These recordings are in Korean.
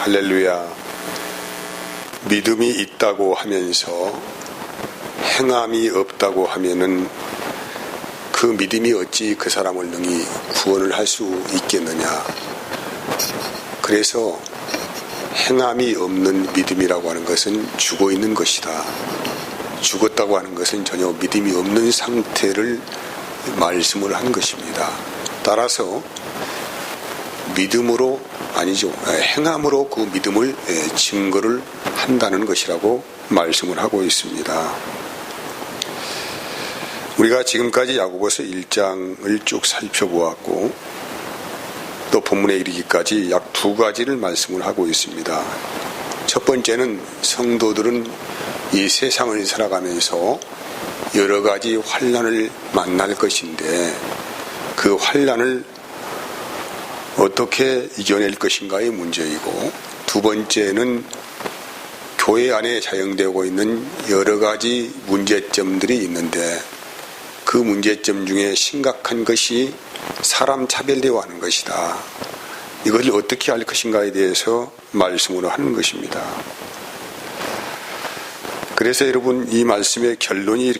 할렐루야. 믿음이 있다고 하면서 행함이 없다고 하면은 그 믿음이 어찌 그 사람을 능히 구원을 할 수 있겠느냐. 그래서 행함이 없는 믿음이라고 하는 것은 죽어 있는 것이다. 죽었다고 하는 것은 전혀 믿음이 없는 상태를 말씀을 한 것입니다. 따라서 믿음으로 아니죠. 행함으로 그 믿음을 증거를 한다는 것이라고 말씀을 하고 있습니다. 우리가 지금까지 야고보서 1장을 쭉 살펴보았고 또 본문에 이르기까지 약 두 가지를 말씀을 하고 있습니다. 첫 번째는 성도들은 이 세상을 살아가면서 여러 가지 환란을 만날 것인데 그 환란을 어떻게 이겨낼 것인가의 문제이고 두 번째는 교회 안에 자영되고 있는 여러 가지 문제점들이 있는데 그 문제점 중에 심각한 것이 사람 차별대화 하는 것이다. 이것을 어떻게 할 것인가에 대해서 말씀으로 하는 것입니다. 그래서 여러분 이 말씀의 결론이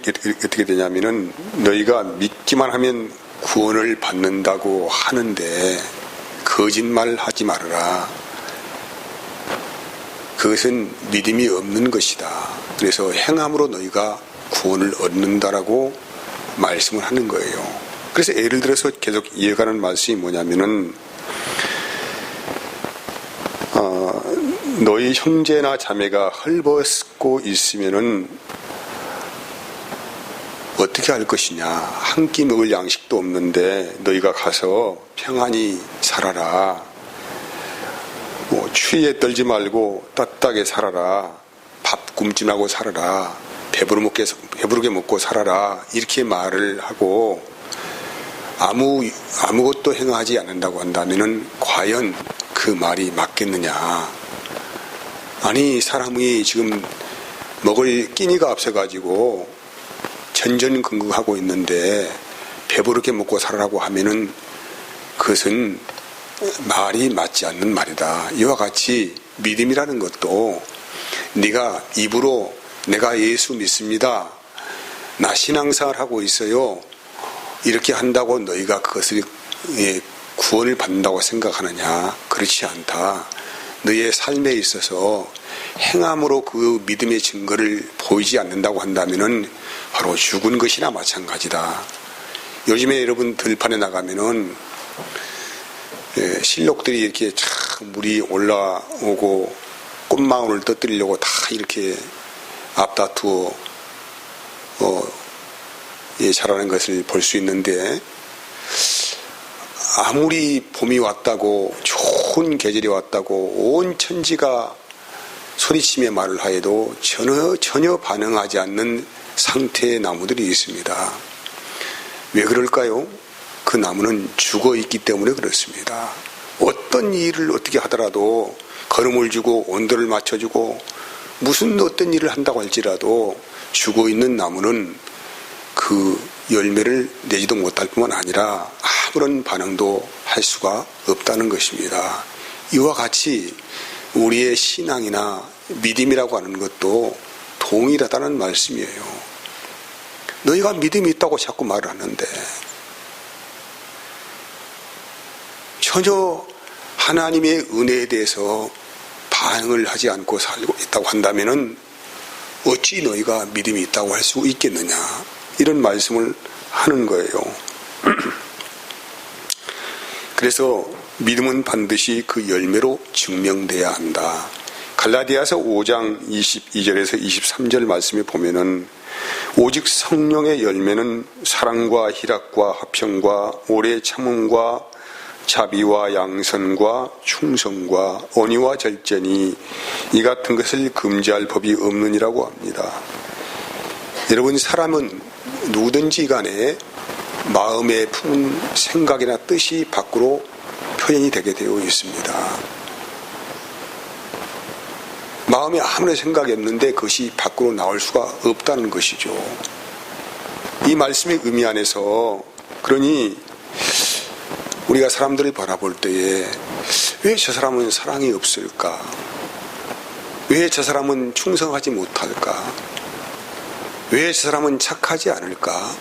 어떻게 되냐면은 너희가 믿기만 하면 구원을 받는다고 하는데 거짓말 하지 말아라. 그것은 믿음이 없는 것이다. 그래서 행함으로 너희가 구원을 얻는다라고 말씀을 하는 거예요. 그래서 예를 들어서 계속 이어가는 말씀이 뭐냐면은 어, 너희 형제나 자매가 헐벗고 있으면은 어떻게 할 것이냐. 한 끼 먹을 양식도 없는데 너희가 가서 평안히 살아라. 뭐 추위에 떨지 말고 따뜻하게 살아라. 밥 굶지나고 살아라. 배부르 먹게, 배부르게 먹고 살아라. 이렇게 말을 하고 아무, 아무것도 행하지 않는다고 한다면은 과연 그 말이 맞겠느냐. 아니, 사람이 지금 먹을 끼니가 없어가지고 전전긍긍하고 있는데 배부르게 먹고 살아라고 하면은 그것은 말이 맞지 않는 말이다. 이와 같이 믿음이라는 것도 네가 입으로 내가 예수 믿습니다. 나 신앙생활 하고 있어요. 이렇게 한다고 너희가 그것을 예, 구원을 받는다고 생각하느냐? 그렇지 않다. 너의 삶에 있어서 행함으로 그 믿음의 증거를 보이지 않는다고 한다면은 바로 죽은 것이나 마찬가지다. 요즘에 여러분 들판에 나가면은 예, 실록들이 이렇게 참 물이 올라오고 꽃망울을 떠뜨리려고 다 이렇게 앞다투어 어, 예, 자라는 것을 볼 수 있는데 아무리 봄이 왔다고 좋은 계절이 왔다고 온 천지가 소리치며 말을 하여도 전혀 전혀 반응하지 않는 상태의 나무들이 있습니다. 왜 그럴까요? 그 나무는 죽어 있기 때문에 그렇습니다. 어떤 일을 어떻게 하더라도 걸음을 주고 온도를 맞춰주고 무슨 어떤 일을 한다고 할지라도 죽어 있는 나무는 그 열매를 내지도 못할 뿐만 아니라 아무런 반응도 할 수가 없다는 것입니다. 이와 같이 우리의 신앙이나 믿음이라고 하는 것도 동일하다는 말씀이에요. 너희가 믿음이 있다고 자꾸 말을 하는데 전혀 하나님의 은혜에 대해서 반응을 하지 않고 살고 있다고 한다면은 어찌 너희가 믿음이 있다고 할 수 있겠느냐 이런 말씀을 하는 거예요. 그래서 믿음은 반드시 그 열매로 증명돼야 한다. 갈라디아서 5장 22절에서 23절 말씀에 보면은 오직 성령의 열매는 사랑과 희락과 화평과 오래 참음과 자비와 양선과 충성과 언의와 절제니 이 같은 것을 금지할 법이 없느니라고 합니다. 여러분 사람은 누구든지 간에 마음에 품은 생각이나 뜻이 밖으로 표현이 되게 되어 있습니다. 마음에 아무런 생각이 없는데 그것이 밖으로 나올 수가 없다는 것이죠. 이 말씀의 의미 안에서 그러니 우리가 사람들을 바라볼 때에 왜 저 사람은 사랑이 없을까? 왜 저 사람은 충성하지 못할까? 왜 저 사람은 착하지 않을까?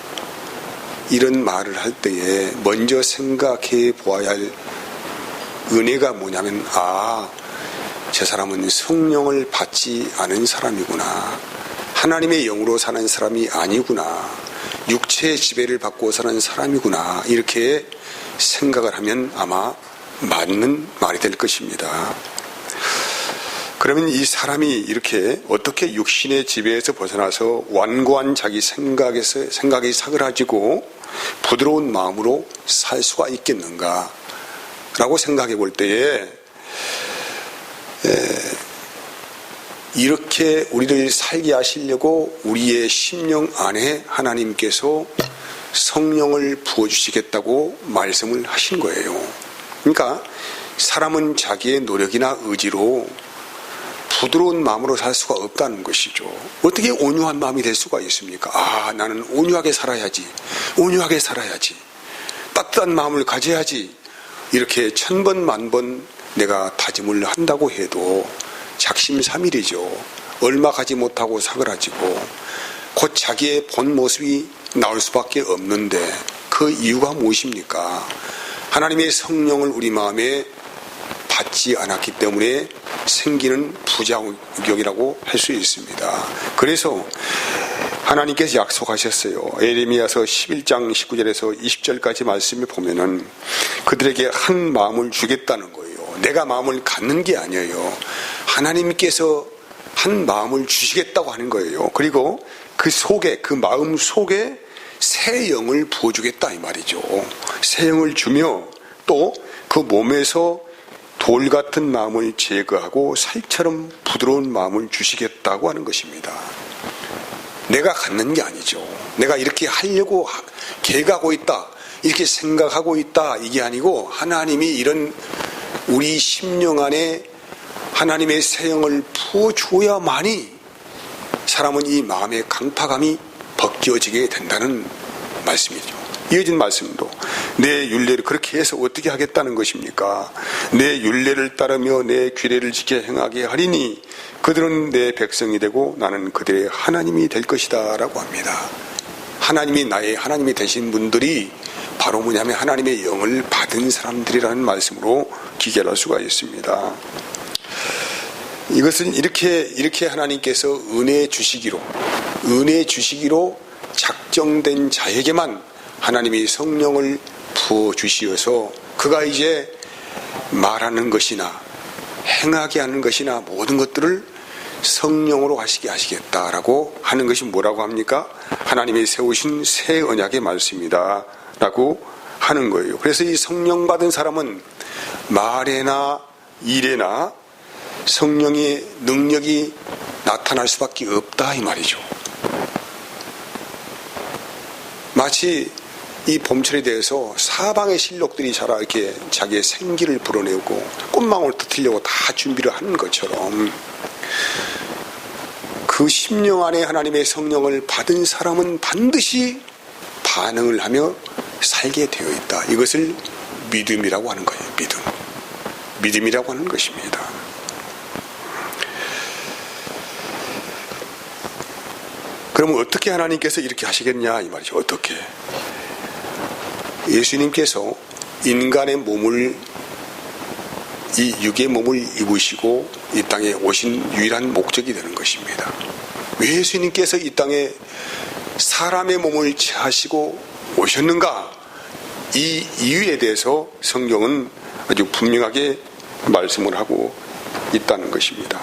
이런 말을 할 때에 먼저 생각해 보아야 할 은혜가 뭐냐면, 아, 저 사람은 성령을 받지 않은 사람이구나. 하나님의 영으로 사는 사람이 아니구나. 육체의 지배를 받고 사는 사람이구나. 이렇게 생각을 하면 아마 맞는 말이 될 것입니다. 그러면 이 사람이 이렇게 어떻게 육신의 지배에서 벗어나서 완고한 자기 생각에서 생각이 사그라지고 부드러운 마음으로 살 수가 있겠는가? 라고 생각해 볼 때에 이렇게 우리를 살게 하시려고 우리의 심령 안에 하나님께서 성령을 부어주시겠다고 말씀을 하신 거예요. 그러니까 사람은 자기의 노력이나 의지로 부드러운 마음으로 살 수가 없다는 것이죠. 어떻게 온유한 마음이 될 수가 있습니까? 아, 나는 온유하게 살아야지. 온유하게 살아야지. 따뜻한 마음을 가져야지. 이렇게 천 번 만 번 내가 다짐을 한다고 해도 작심삼일이죠. 얼마 가지 못하고 사그라지고 곧 자기의 본 모습이 나올 수밖에 없는데 그 이유가 무엇입니까? 하나님의 성령을 우리 마음에 받지 않았기 때문에 생기는 부자격이라고 할 수 있습니다. 그래서 하나님께서 약속하셨어요. 에레미야서 11장 19절에서 20절까지 말씀을 보면은 그들에게 한 마음을 주겠다는 거예요. 내가 마음을 갖는 게 아니에요. 하나님께서 한 마음을 주시겠다고 하는 거예요. 그리고 그 속에, 그 마음 속에 새 영을 부어주겠다 이 말이죠. 새 영을 주며 또 그 몸에서 돌 같은 마음을 제거하고 살처럼 부드러운 마음을 주시겠다고 하는 것입니다. 내가 갖는 게 아니죠. 내가 이렇게 하려고 계획하고 있다. 이렇게 생각하고 있다. 이게 아니고 하나님이 이런 우리 심령 안에 하나님의 새영을 부어주어야만이 사람은 이 마음의 강파감이 벗겨지게 된다는 말씀이죠. 이어진 말씀도 내 윤례를 그렇게 해서 어떻게 하겠다는 것입니까? 내 윤례를 따르며 내 규례를 지켜 행하게 하리니 그들은 내 백성이 되고 나는 그들의 하나님이 될 것이다 라고 합니다. 하나님이 나의 하나님이 되신 분들이 바로 뭐냐면 하나님의 영을 받은 사람들이라는 말씀으로 기결할 수가 있습니다. 이것은 이렇게 이렇게 하나님께서 은혜 주시기로 은혜 주시기로 작정된 자에게만 하나님이 성령을 부어 주시어서 그가 이제 말하는 것이나 행하게 하는 것이나 모든 것들을 성령으로 하시게 하시겠다라고 하는 것이 뭐라고 합니까? 하나님이 세우신 새 언약의 말씀이다. 라고 하는 거예요. 그래서 이 성령 받은 사람은 말에나 일에나 성령의 능력이 나타날 수밖에 없다 이 말이죠. 마치 이 봄철에 대해서 사방의 실록들이 자라 이렇게 자기의 생기를 불어내고 꽃망울 터트리려고 다 준비를 하는 것처럼 그 심령 안에 하나님의 성령을 받은 사람은 반드시 반응을 하며 살게 되어 있다. 이것을 믿음이라고 하는 거예요. 믿음. 믿음이라고 하는 것입니다. 그러면 어떻게 하나님께서 이렇게 하시겠냐 이 말이죠. 어떻게? 예수님께서 인간의 몸을 이 육의 몸을 입으시고 이 땅에 오신 유일한 목적이 되는 것입니다. 왜 예수님께서 이 땅에 사람의 몸을 취하시고 오셨는가? 이 이유에 대해서 성경은 아주 분명하게 말씀을 하고 있다는 것입니다.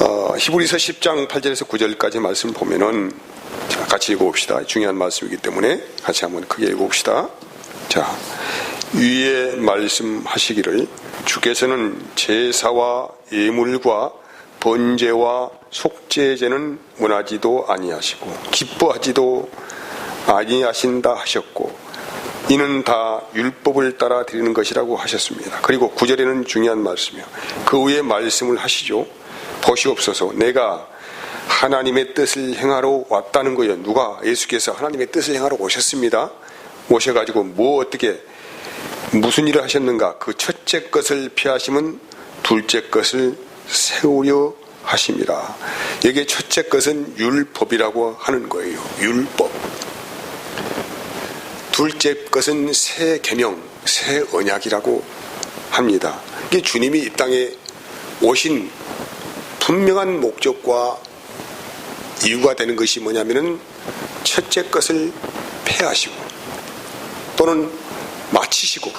어, 히브리서 10장 8절에서 9절까지 말씀 보면은 자, 같이 읽어봅시다. 중요한 말씀이기 때문에 같이 한번 크게 읽어봅시다. 자, 위에 말씀하시기를 주께서는 제사와 예물과 번제와 속죄제는 원하지도 아니하시고 기뻐하지도 아니하신다 하셨고 이는 다 율법을 따라 드리는 것이라고 하셨습니다. 그리고 구절에는 중요한 말씀이요. 그 위에 말씀을 하시죠. 보시옵소서 내가 하나님의 뜻을 행하러 왔다는 거예요. 누가 예수께서 하나님의 뜻을 행하러 오셨습니다. 오셔가지고 뭐 어떻게 무슨 일을 하셨는가? 그 첫째 것을 피하시면 둘째 것을 세우려 하십니다. 여기에 첫째 것은 율법이라고 하는 거예요. 율법. 둘째 것은 새 계명, 새 언약이라고 합니다. 이게 주님이 이 땅에 오신 분명한 목적과 이유가 되는 것이 뭐냐면은 첫째 것을 폐하시고 또는 마치시고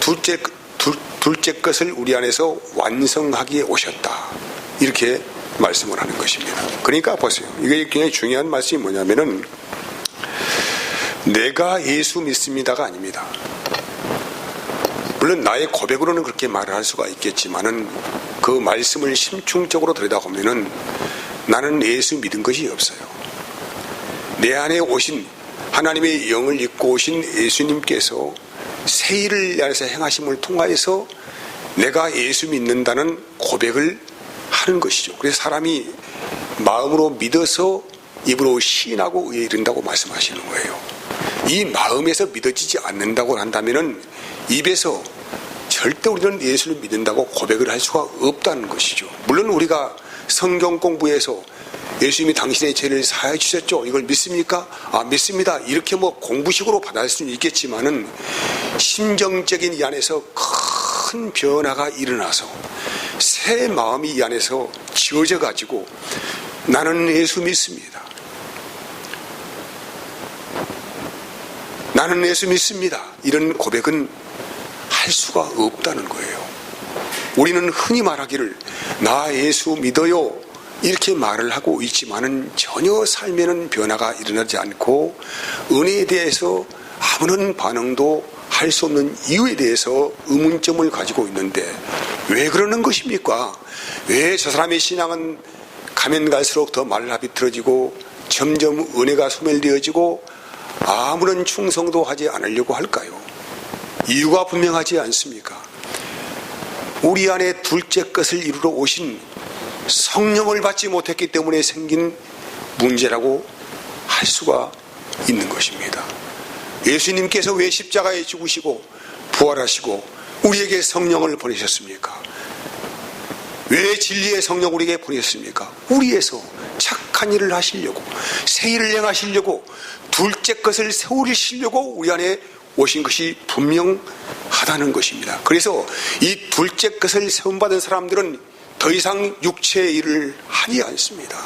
둘째 둘, 둘째 것을 우리 안에서 완성하기에 오셨다. 이렇게 말씀을 하는 것입니다. 그러니까 보세요. 이게 굉장히 중요한 말씀이 뭐냐면은 내가 예수 믿습니다가 아닙니다. 물론 나의 고백으로는 그렇게 말을 할 수가 있겠지만은 그 말씀을 심층적으로 들여다보면은 나는 예수 믿은 것이 없어요. 내 안에 오신 하나님의 영을 입고 오신 예수님께서 새 일을 위해서 행하심을 통하여서 내가 예수 믿는다는 고백을 하는 것이죠. 그래서 사람이 마음으로 믿어서 입으로 시인하고 의에 이른다고 말씀하시는 거예요. 이 마음에서 믿어지지 않는다고 한다면은 입에서 절대 우리는 예수를 믿는다고 고백을 할 수가 없다는 것이죠. 물론 우리가 성경 공부에서 예수님이 당신의 죄를 사해 주셨죠. 이걸 믿습니까? 아, 믿습니다. 이렇게 뭐 공부식으로 받아들 수는 있겠지만은 심정적인 이 안에서 큰 변화가 일어나서 새 마음이 이 안에서 지어져 가지고 나는 예수 믿습니다. 나는 예수 믿습니다. 이런 고백은 할 수가 없다는 거예요. 우리는 흔히 말하기를 나 예수 믿어요. 이렇게 말을 하고 있지만은 전혀 삶에는 변화가 일어나지 않고 은혜에 대해서 아무런 반응도 할 수 없는 이유에 대해서 의문점을 가지고 있는데 왜 그러는 것입니까? 왜 저 사람의 신앙은 가면 갈수록 더 말라비 틀어지고 점점 은혜가 소멸되어지고 아무런 충성도 하지 않으려고 할까요? 이유가 분명하지 않습니까? 우리 안에 둘째 것을 이루러 오신 성령을 받지 못했기 때문에 생긴 문제라고 할 수가 있는 것입니다. 예수님께서 왜 십자가에 죽으시고 부활하시고 우리에게 성령을 보내셨습니까? 왜 진리의 성령 우리에게 보내셨습니까? 우리에서 착한 일을 하시려고 새 일을 행하시려고 둘째 것을 세우시려고 우리 안에 오신 것이 분명하다는 것입니다. 그래서 이 둘째 것을 세움받은 사람들은 더 이상 육체의 일을 하지 않습니다.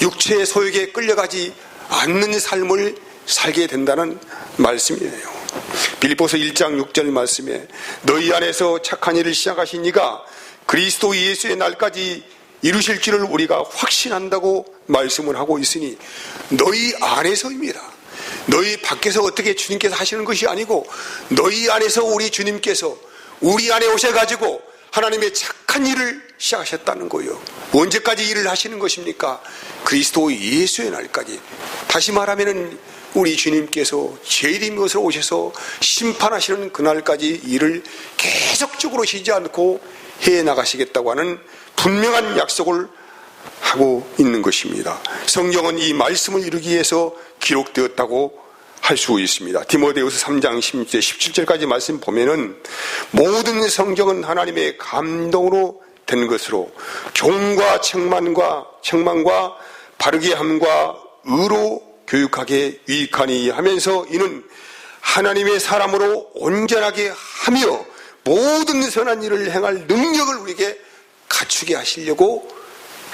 육체의 소욕에 끌려가지 않는 삶을 살게 된다는 말씀이에요. 빌리포스 1장 6절 말씀에 너희 안에서 착한 일을 시작하신 이가 그리스도 예수의 날까지 이루실 줄을 우리가 확신한다고 말씀을 하고 있으니 너희 안에서입니다. 너희 밖에서 어떻게 주님께서 하시는 것이 아니고 너희 안에서 우리 주님께서 우리 안에 오셔가지고 하나님의 착한 일을 시작하셨다는 거예요. 언제까지 일을 하시는 것입니까? 그리스도 예수의 날까지. 다시 말하면은 우리 주님께서 제일인 것으로 오셔서 심판하시는 그날까지 일을 계속적으로 쉬지 않고 해 나가시겠다고 하는 분명한 약속을 하고 있는 것입니다. 성경은 이 말씀을 이루기 위해서 기록되었다고 할 수 있습니다. 디모데우스 3장 10절, 17절까지 말씀 보면은 모든 성경은 하나님의 감동으로 된 것으로 종과 책망과 책망과 바르게 함과 의로 교육하게 유익하니 하면서 이는 하나님의 사람으로 온전하게 하며 모든 선한 일을 행할 능력을 우리에게 갖추게 하시려고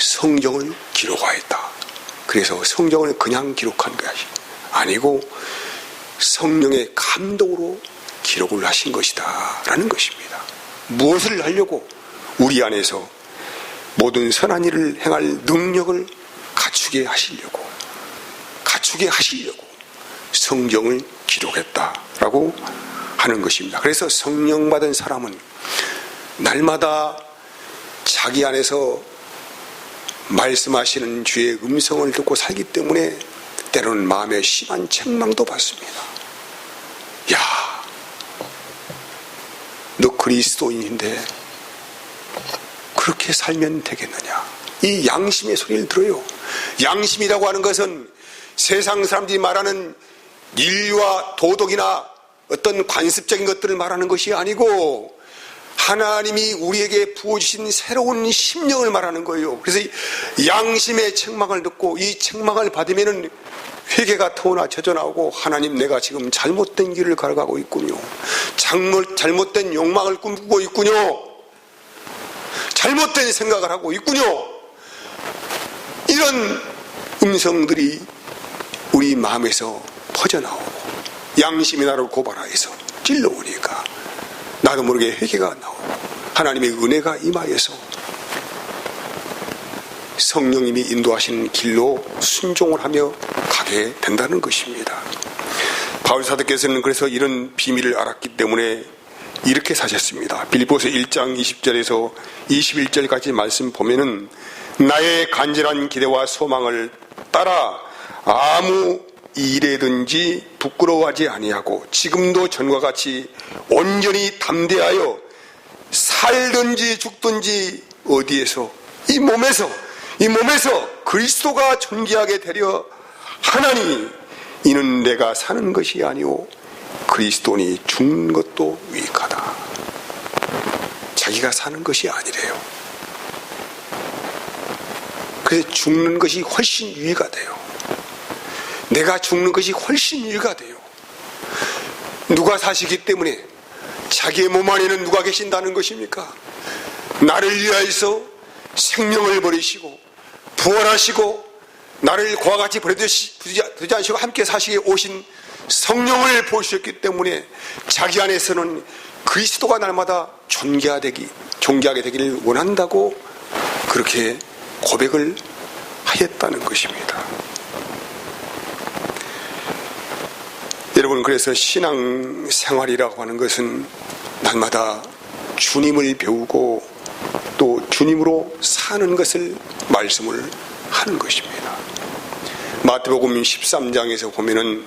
성경을 기록하였다. 그래서 성경을 그냥 기록한 것이 아니고 성령의 감동으로 기록을 하신 것이다. 라는 것입니다. 무엇을 하려고 우리 안에서 모든 선한 일을 행할 능력을 갖추게 하시려고, 갖추게 하시려고 성경을 기록했다라고 하는 것입니다. 그래서 성령 받은 사람은 날마다 자기 안에서 말씀하시는 주의 음성을 듣고 살기 때문에 때로는 마음에 심한 책망도 받습니다. 야, 너 그리스도인인데 그렇게 살면 되겠느냐? 이 양심의 소리를 들어요. 양심이라고 하는 것은 세상 사람들이 말하는 인류와 도덕이나 어떤 관습적인 것들을 말하는 것이 아니고 하나님이 우리에게 부어주신 새로운 심령을 말하는 거예요. 그래서 양심의 책망을 듣고 이 책망을 받으면은 회개가 터오나 젖어나오고 하나님 내가 지금 잘못된 길을 걸어가고 있군요. 잘못, 잘못된 욕망을 꿈꾸고 있군요. 잘못된 생각을 하고 있군요. 이런 음성들이 우리 마음에서 퍼져나오고 양심이 나를 고발하여서 찔러오니까 나도 모르게 회개가 나오고 하나님의 은혜가 임하여서 성령님이 인도하시는 길로 순종을 하며 가게 된다는 것입니다. 바울 사도께서는 그래서 이런 비밀을 알았기 때문에 이렇게 사셨습니다. 빌보서 1장 20절에서 21절까지 말씀 보면은 나의 간절한 기대와 소망을 따라 아무 일에든지 부끄러워하지 아니하고 지금도 전과 같이 온전히 담대하여 살든지 죽든지 어디에서 이 몸에서 이 몸에서 그리스도가 존귀하게 되려 하나니 이는 내가 사는 것이 아니오 그리스도니 죽는 것도 유익하다. 자기가 사는 것이 아니래요. 그래서 죽는 것이 훨씬 유익가 돼요. 내가 죽는 것이 훨씬 유익가 돼요. 누가 사시기 때문에 자기의 몸 안에는 누가 계신다는 것입니까? 나를 위하여서 생명을 버리시고 부활하시고 나를 그와 같이 버려두지 않으시고 함께 사시게 오신 성령을 보셨기 때문에 자기 안에서는 그리스도가 날마다 존귀하게, 존귀하게 되기를 원한다고 그렇게 고백을 하였다는 것입니다. 여러분, 그래서 신앙 생활이라고 하는 것은 날마다 주님을 배우고 또 주님으로 사는 것을 말씀을 하는 것입니다. 마태복음 13장에서 보면은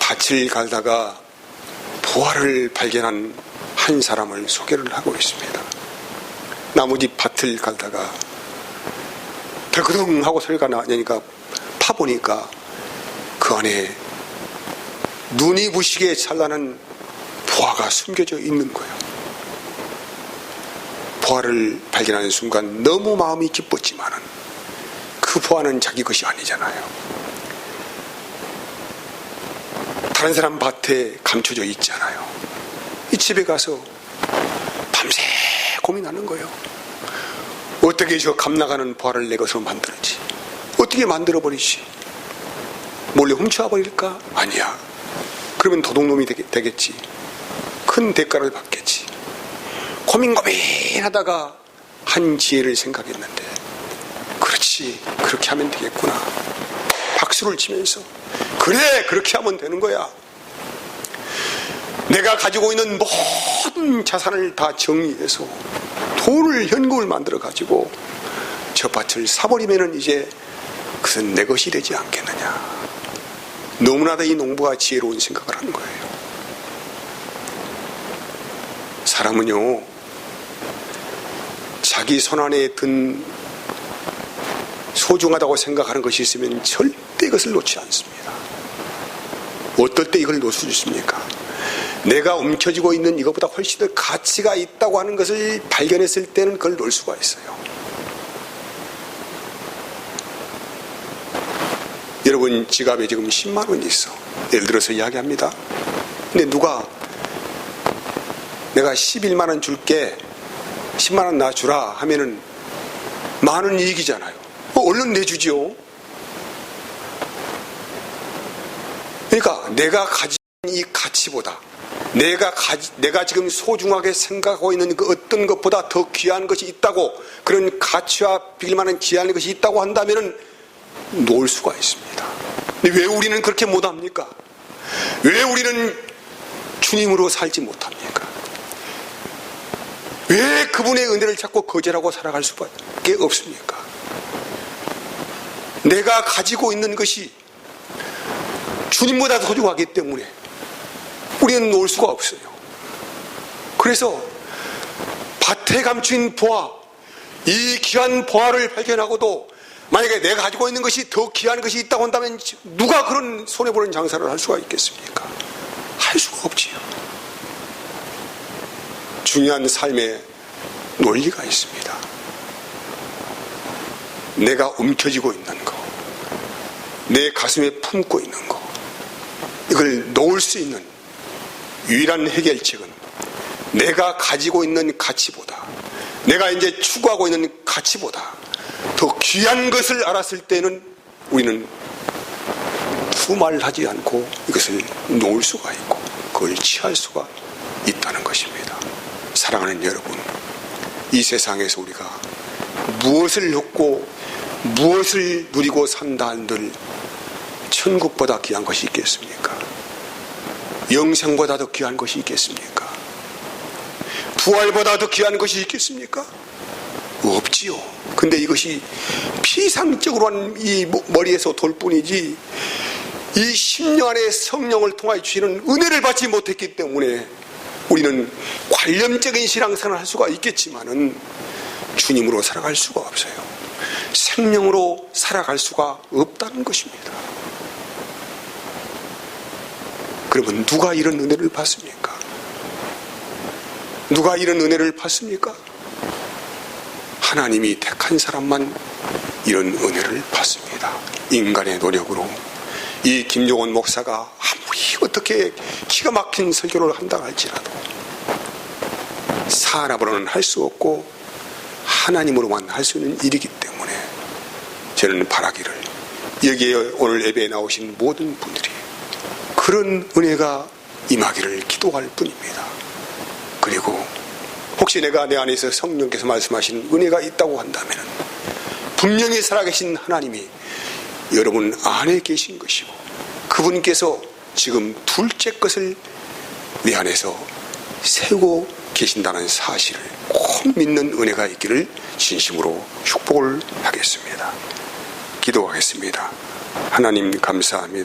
밭을 갈다가 부활을 발견한 한 사람을 소개를 하고 있습니다. 나머지 밭을 갈다가 덜그덩 하고 소리가 나니까 파보니까 그 안에 눈이 부시게 찬란한 부화가 숨겨져 있는 거예요. 부화를 발견하는 순간 너무 마음이 기뻤지만은 그 부화는 자기 것이 아니잖아요. 다른 사람 밭에 감춰져 있잖아요. 이 집에 가서 밤새 고민하는 거예요. 어떻게 저 감나가는 부화를 내 것으로 만들지? 어떻게 만들어 버리지? 몰래 훔쳐버릴까? 아니야. 그러면 도둑놈이 되겠지. 큰 대가를 받겠지. 고민 고민하다가 한 지혜를 생각했는데 그렇지 그렇게 하면 되겠구나. 박수를 치면서 그래 그렇게 하면 되는 거야. 내가 가지고 있는 모든 자산을 다 정리해서 돈을 현금을 만들어 가지고 저 밭을 사버리면은 이제 그것은 내 것이 되지 않겠느냐. 너무나도 이 농부가 지혜로운 생각을 하는 거예요. 사람은요, 자기 손 안에 든 소중하다고 생각하는 것이 있으면 절대 이것을 놓지 않습니다. 어떨 때 이걸 놓을 수 있습니까? 내가 움켜쥐고 있는 이것보다 훨씬 더 가치가 있다고 하는 것을 발견했을 때는 그걸 놓을 수가 있어요. 여러분 지갑에 지금 10만 원이 있어. 예를 들어서 이야기합니다. 근데 누가 내가 11만 원 줄게 10만 원 놔주라 하면은 많은 이익이잖아요. 어, 얼른 내주지요. 그러니까 내가 가진 이 가치보다 내가 가지, 내가 지금 소중하게 생각하고 있는 그 어떤 것보다 더 귀한 것이 있다고 그런 가치와 빌만한 귀한 것이 있다고 한다면은 놓을 수가 있습니다. 왜 우리는 그렇게 못합니까? 왜 우리는 주님으로 살지 못합니까? 왜 그분의 은혜를 찾고 거절하고 살아갈 수밖에 없습니까? 내가 가지고 있는 것이 주님보다 소중하기 때문에 우리는 놓을 수가 없어요. 그래서 밭에 감춘 보화, 이 귀한 보화를 발견하고도 만약에 내가 가지고 있는 것이 더 귀한 것이 있다고 한다면 누가 그런 손해보는 장사를 할 수가 있겠습니까? 할 수가 없지요. 중요한 삶의 논리가 있습니다. 내가 움켜쥐고 있는 거, 내 가슴에 품고 있는 거, 이걸 놓을 수 있는 유일한 해결책은 내가 가지고 있는 가치보다, 내가 이제 추구하고 있는 가치보다 더 귀한 것을 알았을 때는 우리는 두말하지 않고 이것을 놓을 수가 있고 그걸 취할 수가 있다는 것입니다. 사랑하는 여러분, 이 세상에서 우리가 무엇을 얻고 무엇을 누리고 산다 한들 천국보다 귀한 것이 있겠습니까? 영생보다 더 귀한 것이 있겠습니까? 부활보다 더 귀한 것이 있겠습니까? 없지요. 근데 이것이 피상적으로 한 이 머리에서 돌 뿐이지 이 심령 안에 성령을 통하여 주시는 은혜를 받지 못했기 때문에 우리는 관념적인 신앙생활을 할 수가 있겠지만은 주님으로 살아갈 수가 없어요. 생명으로 살아갈 수가 없다는 것입니다. 그러면 누가 이런 은혜를 받습니까? 누가 이런 은혜를 받습니까? 하나님이 택한 사람만 이런 은혜를 받습니다. 인간의 노력으로 이 김종원 목사가 아무리 어떻게 기가 막힌 설교를 한다 할지라도 사람으로는 할 수 없고 하나님으로만 할 수 있는 일이기 때문에 저는 바라기를 여기에 오늘 예배에 나오신 모든 분들이 그런 은혜가 임하기를 기도할 뿐입니다. 그리고 혹시 내가 내 안에서 성령께서 말씀하신 은혜가 있다고 한다면 분명히 살아계신 하나님이 여러분 안에 계신 것이고 그분께서 지금 둘째 것을 내 안에서 세우고 계신다는 사실을 꼭 믿는 은혜가 있기를 진심으로 축복을 하겠습니다. 기도하겠습니다. 하나님 감사합니다.